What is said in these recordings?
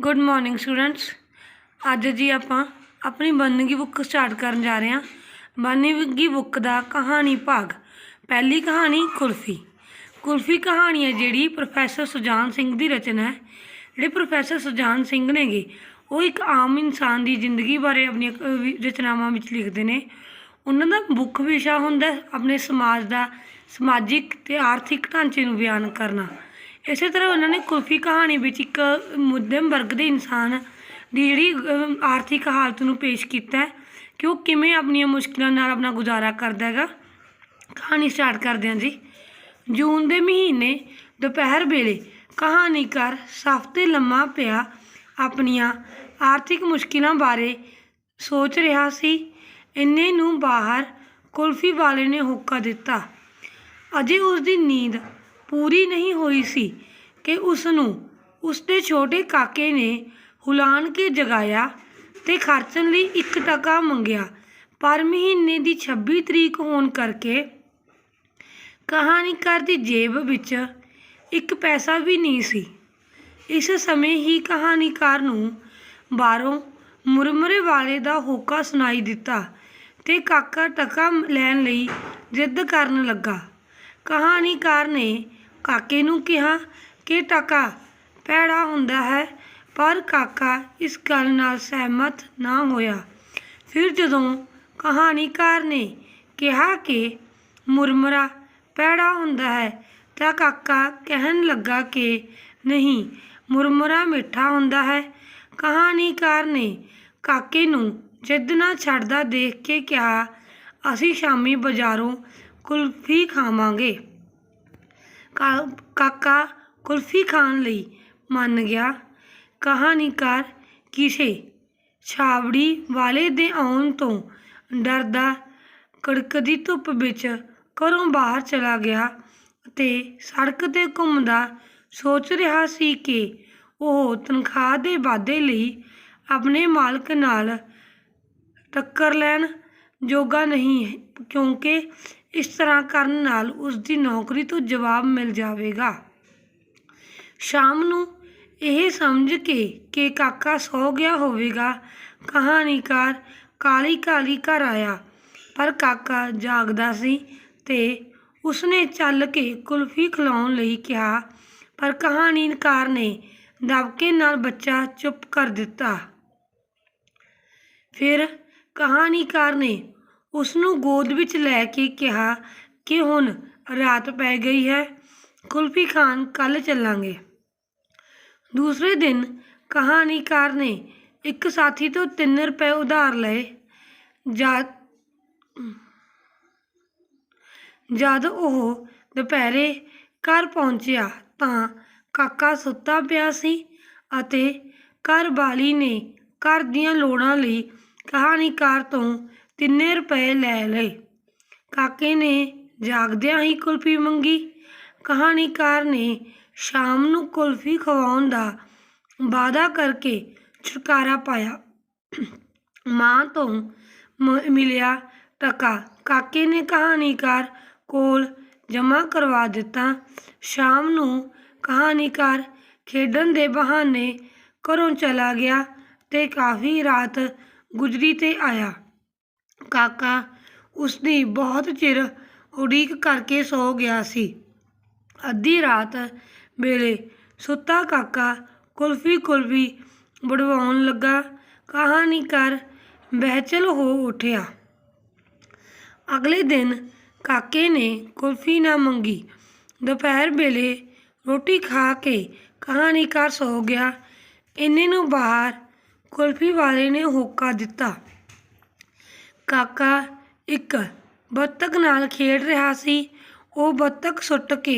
Good morning students ਅੱਜ ਜੀ ਆਪਾਂ ਆਪਣੀ ਬੰਦਗੀ ਬੁੱਕ ਸਟਾਰਟ ਕਰਨ ਜਾ ਰਹੇ ਹਾਂ। ਬੰਦਗੀ ਬੁੱਕ ਦਾ ਕਹਾਣੀ ਭਾਗ। ਪਹਿਲੀ ਕਹਾਣੀ ਕੁਲਫੀ। ਕੁਲਫੀ ਕਹਾਣੀ ਹੈ ਜਿਹੜੀ ਪ੍ਰੋਫੈਸਰ ਸੁਜਾਨ ਸਿੰਘ ਦੀ ਰਚਨਾ ਹੈ। ਜਿਹੜੇ ਪ੍ਰੋਫੈਸਰ ਸੁਜਾਨ ਸਿੰਘ ਨੇਗੇ, ਉਹ ਇੱਕ ਆਮ ਇਨਸਾਨ ਦੀ ਜ਼ਿੰਦਗੀ ਬਾਰੇ ਆਪਣੀਆਂ ਰਚਨਾਵਾਂ ਵਿੱਚ ਲਿਖਦੇ ਨੇ। ਉਹਨਾਂ ਦਾ ਮੁੱਖ ਵਿਸ਼ਾ ਹੁੰਦਾ ਆਪਣੇ ਸਮਾਜ ਦਾ ਸਮਾਜਿਕ ਤੇ ਆਰਥਿਕ ਢਾਂਚੇ ਨੂੰ ਬਿਆਨ ਕਰਨਾ। ਇਸੇ ਤਰ੍ਹਾਂ ਉਹਨਾਂ ਨੇ ਕੁਲਫੀ ਕਹਾਣੀ ਵਿੱਚ ਇੱਕ ਮੱਧਮ ਵਰਗ ਦੇ ਇਨਸਾਨ ਦੀ ਜਿਹੜੀ ਆਰਥਿਕ ਹਾਲਤ ਨੂੰ ਪੇਸ਼ ਕੀਤਾ ਹੈ ਕਿ ਉਹ ਕਿਵੇਂ ਆਪਣੀਆਂ ਮੁਸ਼ਕਿਲਾਂ ਨਾਲ ਆਪਣਾ ਗੁਜ਼ਾਰਾ ਕਰਦਾ ਹੈਗਾ। ਕਹਾਣੀ ਸਟਾਰਟ ਕਰਦੇ ਹਾਂ ਜੀ। ਜੂਨ ਦੇ ਮਹੀਨੇ, ਦੁਪਹਿਰ ਵੇਲੇ ਕਹਾਣੀਕਾਰ ਸਫ਼ ਤੇ ਲੰਮਾ ਪਿਆ ਆਪਣੀਆਂ ਆਰਥਿਕ ਮੁਸ਼ਕਿਲਾਂ ਬਾਰੇ ਸੋਚ ਰਿਹਾ ਸੀ। ਇੰਨੇ ਨੂੰ ਬਾਹਰ ਕੁਲਫੀ ਵਾਲੇ ਨੇ ਹੋਕਾ ਦਿੱਤਾ। ਅਜੇ ਉਸ ਦੀ ਨੀਂਦ ਪੂਰੀ ਨਹੀਂ ਹੋਈ ਸੀ ਕਿ ਉਸ ਨੂੰ ਉਸ ਦੇ ਛੋਟੇ ਕਾਕੇ ਨੇ ਹੁਲਾਨ ਕੇ ਜਗਾਇਆ ਤੇ ਖਰਚਣ ਲਈ ਇੱਕ ਟਕਾ ਮੰਗਿਆ। ਪਰ ਮਹੀਨੇ ਦੀ 26 ਤਰੀਕ ਹੋਣ ਕਰਕੇ ਕਹਾਣੀਕਾਰ ਦੀ ਜੇਬ ਵਿੱਚ ਇੱਕ ਪੈਸਾ ਵੀ ਨਹੀਂ ਸੀ। ਇਸ ਸਮੇਂ ਹੀ ਕਹਾਣੀਕਾਰ ਨੂੰ ਬਾਹਰੋਂ ਮੁਰਮਰੇ ਵਾਲੇ ਦਾ ਹੋਕਾ ਸੁਣਾਈ ਦਿੱਤਾ ਤੇ ਕਾਕਾ ਟਕਾ ਲੈਣ ਲਈ ਜਿੱਦ ਕਰਨ ਲੱਗਾ। ਕਹਾਣੀਕਾਰ ਨੇ ਕਾਕੇ ਨੂੰ ਕਿਹਾ ਕਿ ਟਕਾ ਭੈੜਾ ਹੁੰਦਾ ਹੈ, ਪਰ ਕਾਕਾ ਇਸ ਗੱਲ ਨਾਲ ਸਹਿਮਤ ਨਾ ਹੋਇਆ। ਫਿਰ ਜਦੋਂ ਕਹਾਣੀਕਾਰ ਨੇ ਕਿਹਾ ਕਿ ਮੁਰਮਰਾ ਭੈੜਾ ਹੁੰਦਾ ਹੈ, ਤਾਂ ਕਾਕਾ ਕਹਿਣ ਲੱਗਾ ਕਿ ਨਹੀਂ, ਮੁਰਮਰਾ ਮਿੱਠਾ ਹੁੰਦਾ ਹੈ। ਕਹਾਣੀਕਾਰ ਨੇ ਕਾਕੇ ਨੂੰ ਜਿੱਦ ਨਾ ਛੱਡਦਾ ਦੇਖ ਕੇ ਕਿਹਾ, ਅਸੀਂ ਸ਼ਾਮੀ ਬਾਜ਼ਾਰੋਂ ਕੁਲਫੀ ਖਾਵਾਂਗੇ। ਕਾ- ਕਾਕਾ ਕੁਲਫੀ ਖਾਣ ਲਈ ਮੰਨ ਗਿਆ। ਕਹਾਣੀਕਾਰ ਕਿਸੇ ਛਾਵੜੀ ਵਾਲੇ ਦੇ ਆਉਣ ਤੋਂ ਡਰਦਾ ਕੜਕਦੀ ਧੁੱਪ ਵਿੱਚ ਘਰੋਂ ਬਾਹਰ ਚਲਾ ਗਿਆ ਤੇ ਸੜਕ ਤੇ ਘੁੰਮਦਾ ਸੋਚ ਰਿਹਾ ਸੀ ਕਿ ਉਹ ਤਨਖਾਹ ਦੇ ਵਾਧੇ ਲਈ ਆਪਣੇ ਮਾਲਕ ਨਾਲ ਟੱਕਰ ਲੈਣ ਜੋਗਾ ਨਹੀਂ, ਕਿਉਂਕਿ ਇਸ ਤਰ੍ਹਾਂ ਕਰਨ ਨਾਲ ਉਸ ਦੀ ਨੌਕਰੀ ਤੋਂ ਜਵਾਬ ਮਿਲ ਜਾਵੇਗਾ। ਸ਼ਾਮ ਨੂੰ ਇਹ ਸਮਝ ਕੇ ਕਿ ਕਾਕਾ ਸੌ ਗਿਆ ਹੋਵੇਗਾ, ਕਹਾਣੀਕਾਰ ਕਾਲੀ ਕਾਲੀ ਘਰ ਆਇਆ। ਪਰ ਕਾਕਾ ਜਾਗਦਾ ਸੀ ਤੇ ਉਸਨੇ ਚੱਲ ਕੇ ਕੁਲਫੀ ਖਿਲਾਉਣ ਲਈ ਕਿਹਾ, ਪਰ ਕਹਾਣੀਕਾਰ ਨੇ ਦਬਕੇ ਨਾਲ ਬੱਚਾ ਚੁੱਪ ਕਰ ਦਿੱਤਾ। ਫਿਰ ਕਹਾਣੀਕਾਰ ਨੇ ਉਸ ਨੂੰ ਗੋਦ ਵਿੱਚ ਲੈ ਕੇ ਕਿਹਾ ਕਿ ਹੁਣ ਰਾਤ ਪੈ ਗਈ ਹੈ, ਕੁਲਫੀ ਖਾਨ ਕੱਲ ਚੱਲਾਂਗੇ। ਦੂਸਰੇ ਦਿਨ ਕਹਾਣੀਕਾਰ ਨੇ ਇੱਕ ਸਾਥੀ ਤੋਂ 3 ਰੁਪਏ ਉਧਾਰ ਲਏ। ਜਦ ਉਹ ਦੁਪਹਿਰੇ ਘਰ ਪਹੁੰਚਿਆ ਤਾਂ ਕਾਕਾ ਸੁੱਤਾ ਪਿਆ ਸੀ ਅਤੇ ਘਰ ਵਾਲੀ ਨੇ ਘਰ ਦੀਆਂ ਲੋੜਾਂ ਲਈ ਕਹਾਣੀਕਾਰ ਤੋਂ ਤਿੰਨੇ ਰੁਪਏ ਲੈ ਲਏ। ਕਾਕੇ ਨੇ ਜਾਗਦਿਆਂ ਹੀ ਕੁਲਫੀ ਮੰਗੀ। ਕਹਾਣੀਕਾਰ ਨੇ ਸ਼ਾਮ ਨੂੰ ਕੁਲਫੀ ਖਵਾਉਣ ਦਾ ਵਾਅਦਾ ਕਰਕੇ ਛੁਟਕਾਰਾ ਪਾਇਆ। ਮਾਂ ਤੋਂ ਮ- ਮਿਲਿਆ ਟਕਾ। ਕਾਕੇ ਨੇ ਕਹਾਣੀਕਾਰ ਕੋਲ ਜਮ੍ਹਾਂ ਕਰਵਾ ਦਿੱਤਾ। ਸ਼ਾਮ ਨੂੰ ਕਹਾਣੀਕਾਰ ਖੇਡਣ ਦੇ ਬਹਾਨੇ ਘਰੋਂ ਚਲਾ ਗਿਆ ਤੇ ਕਾਫੀ ਰਾਤ ਗੁਜਰੀ ਤੇ ਆਇਆ। ਕਾਕਾ ਉਸਦੀ ਬਹੁਤ ਚਿਰ ਉਡੀਕ ਕਰਕੇ ਸੌ ਗਿਆ ਸੀ। ਅੱਧੀ ਰਾਤ ਵੇਲੇ ਸੁੱਤਾ ਕਾਕਾ ਕੁਲਫੀ ਕੁਲਫੀ ਬੜਵਾਉਣ ਲੱਗਾ। ਕਹਾਣੀਕਾਰ ਬਹਿਚਲ ਹੋ ਉੱਠਿਆ। ਅਗਲੇ ਦਿਨ ਕਾਕੇ ਨੇ ਕੁਲਫੀ ਨਾ ਮੰਗੀ। ਦੁਪਹਿਰ ਵੇਲੇ ਰੋਟੀ ਖਾ ਕੇ ਕਹਾਣੀਕਾਰ ਸੌ ਗਿਆ। ਇੰਨੇ ਨੂੰ ਬਾਹਰ ਕੁਲਫੀ ਵਾਲੇ ਨੇ ਹੋਕਾ ਦਿੱਤਾ। ਕਾਕਾ ਇੱਕ ਬੱਤਖ ਨਾਲ ਖੇਡ ਰਿਹਾ ਸੀ। ਉਹ ਬੱਤਖ ਸੁੱਟ ਕੇ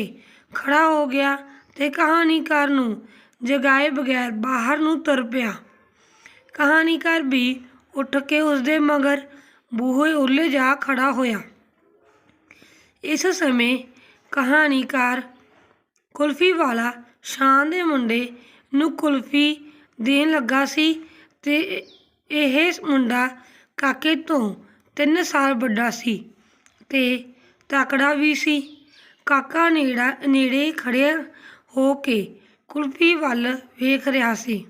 ਖੜਾ ਹੋ ਗਿਆ ਤੇ ਕਹਾਣੀਕਾਰ ਨੂੰ ਜਗਾਏ ਬਗੈਰ ਬਾਹਰ ਨੂੰ ਤੁਰ ਪਿਆ। ਕਹਾਣੀਕਾਰ ਵੀ ਉੱਠ ਕੇ ਉਸਦੇ ਮਗਰ ਬੂਹੇ ਉੱਲੇ ਜਾ ਖੜਾ ਹੋਇਆ। ਇਸ ਸਮੇਂ ਕਹਾਣੀਕਾਰ ਕੁਲਫੀ ਵਾਲਾ ਸ਼ਾਨ ਦੇ ਮੁੰਡੇ ਨੂੰ ਕੁਲਫੀ ਦੇਣ ਲੱਗਾ ਸੀ ਤੇ ਇਹ ਮੁੰਡਾ ਕਾਕੇ ਤੋਂ 3 ਸਾਲ ਵੱਡਾ ਸੀ ਤੇ ਤਕੜਾ ਵੀ ਸੀ। ਕਾਕਾ ਨੇੜਾ, ਨੇੜੇ ਖੜਿਆ ਹੋ ਕੇ ਕੁਲਫੀ ਵੱਲ ਵੇਖ ਰਿਹਾ ਸੀ।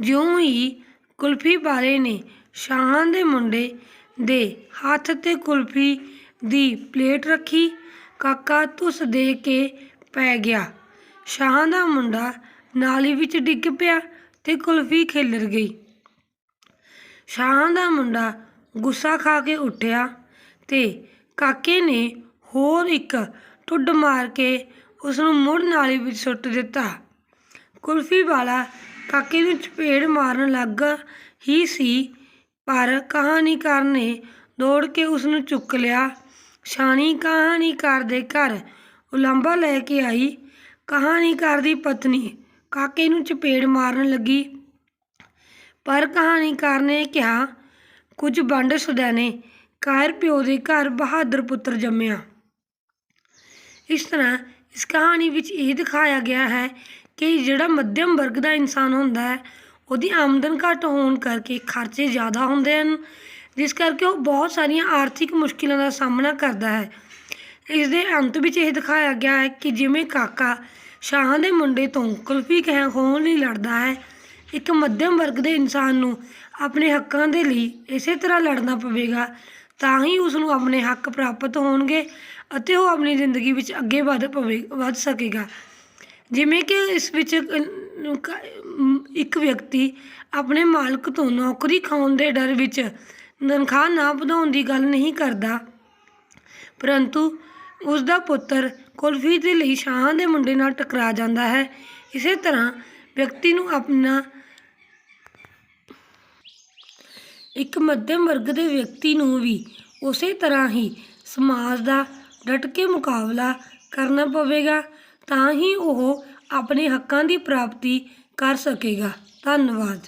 ਜਿਉਂ ਹੀ ਕੁਲਫੀ ਵਾਲੇ ਨੇ ਸ਼ਾਹਾਂ ਦੇ ਮੁੰਡੇ ਦੇ ਹੱਥ ਤੇ ਕੁਲਫੀ ਦੀ ਪਲੇਟ ਰੱਖੀ, ਕਾਕਾ ਧੁੱਸ ਦੇ ਕੇ ਪੈ ਗਿਆ। ਸ਼ਾਹ ਦਾ ਮੁੰਡਾ ਨਾਲੀ ਵਿੱਚ ਡਿੱਗ ਪਿਆ ਤੇ ਕੁਲਫੀ ਖਿਲਰ ਗਈ। ਸ਼ਾਹਾਂ ਦਾ ਮੁੰਡਾ ਗੁੱਸਾ ਖਾ ਕੇ ਉੱਠਿਆ ਤੇ ਕਾਕੇ ਨੇ ਹੋਰ ਇੱਕ ਟੁੱਡ ਮਾਰ ਕੇ ਉਸ ਨੂੰ ਮੁੜ ਨਾਲੀ ਵਿੱਚ ਸੁੱਟ ਦਿੱਤਾ। ਕੁਲਫੀ ਵਾਲਾ ਕਾਕੇ ਨੂੰ ਚਪੇੜ ਮਾਰਨ ਲੱਗ ਹੀ ਸੀ, ਪਰ ਕਹਾਣੀਕਾਰ ਨੇ ਦੌੜ ਕੇ ਉਸ ਨੂੰ ਚੁੱਕ ਲਿਆ। ਸ਼ਾਨੀ ਕਹਾਣੀਕਾਰ ਦੇ ਘਰ ਉਲੰਬਾ ਲੈ ਕੇ ਆਈ। ਕਹਾਣੀਕਾਰ ਦੀ ਪਤਨੀ ਕਾਕੇ ਨੂੰ ਚਪੇੜ ਮਾਰਨ ਲੱਗੀ। ਪਰ ਕਹਾਣੀਕਾਰ ਨੇ ਕਿਹਾ, ਕੁਝ ਵੰਡ ਸੁਦੈਣੇ ਕਾਇਰ ਪਿਓ ਦੇ ਘਰ ਬਹਾਦਰ ਪੁੱਤਰ ਜੰਮਿਆ। ਇਸ ਤਰ੍ਹਾਂ ਇਸ ਕਹਾਣੀ ਵਿੱਚ ਇਹ ਦਿਖਾਇਆ ਗਿਆ ਹੈ ਕਿ ਜਿਹੜਾ ਮੱਧਮ ਵਰਗ ਦਾ ਇਨਸਾਨ ਹੁੰਦਾ ਹੈ, ਉਹਦੀ ਆਮਦਨ ਘੱਟ ਹੋਣ ਕਰਕੇ ਖਰਚੇ ਜ਼ਿਆਦਾ ਹੁੰਦੇ ਹਨ, ਜਿਸ ਕਰਕੇ ਉਹ ਬਹੁਤ ਸਾਰੀਆਂ ਆਰਥਿਕ ਮੁਸ਼ਕਿਲਾਂ ਦਾ ਸਾਹਮਣਾ ਕਰਦਾ ਹੈ। ਇਸ ਦੇ ਅੰਤ ਵਿੱਚ ਇਹ ਦਿਖਾਇਆ ਗਿਆ ਹੈ ਕਿ ਜਿਵੇਂ ਕਾਕਾ ਸ਼ਾਹਾਂ ਦੇ ਮੁੰਡੇ ਤੋਂ ਕੁਲਫੀ ਕਹਿ ਖੋਹਣ ਲਈ ਲੜਦਾ ਹੈ ਇੱਕ ਮੱਧਮ ਵਰਗ ਦੇ ਇਨਸਾਨ ਨੂੰ ਆਪਣੇ ਹੱਕਾਂ ਦੇ ਲਈ ਇਸੇ ਤਰ੍ਹਾਂ ਲੜਨਾ ਪਵੇਗਾ, ਤਾਂ ਹੀ ਉਸ ਨੂੰ ਆਪਣੇ ਹੱਕ ਪ੍ਰਾਪਤ ਹੋਣਗੇ ਅਤੇ ਉਹ ਆਪਣੀ ਜ਼ਿੰਦਗੀ ਵਿੱਚ ਅੱਗੇ ਵਧ ਪਵੇ, ਵਧ ਸਕੇਗਾ। ਜਿਵੇਂ ਕਿ ਇਸ ਵਿੱਚ ਇੱਕ ਵਿਅਕਤੀ ਆਪਣੇ ਮਾਲਕ ਤੋਂ ਨੌਕਰੀ ਖਾਉਣ ਦੇ ਡਰ ਵਿੱਚ ਤਨਖਾਹ ਨਾ ਵਧਾਉਣ ਦੀ ਗੱਲ ਨਹੀਂ ਕਰਦਾ, ਪਰੰਤੂ ਉਸ ਦਾ ਪੁੱਤਰ ਕੁਲਫੀ ਦੇ ਲਈ ਸ਼ਾਹਾਂ ਦੇ ਮੁੰਡੇ ਨਾਲ ਟਕਰਾ ਜਾਂਦਾ ਹੈ। ਇਸੇ ਤਰ੍ਹਾਂ ਵਿਅਕਤੀ ਨੂੰ ਆਪਣਾ ਇੱਕ ਮੱਧਮ ਵਰਗ ਦੇ ਵਿਅਕਤੀ ਨੂੰ ਵੀ ਉਸੇ ਤਰ੍ਹਾਂ ਹੀ ਸਮਾਜ ਦਾ ਡਟ ਕੇ ਮੁਕਾਬਲਾ ਕਰਨਾ ਪਵੇਗਾ, ਤਾਂ ਹੀ ਉਹ ਆਪਣੇ ਹੱਕਾਂ ਦੀ ਪ੍ਰਾਪਤੀ ਕਰ ਸਕੇਗਾ। ਧੰਨਵਾਦ।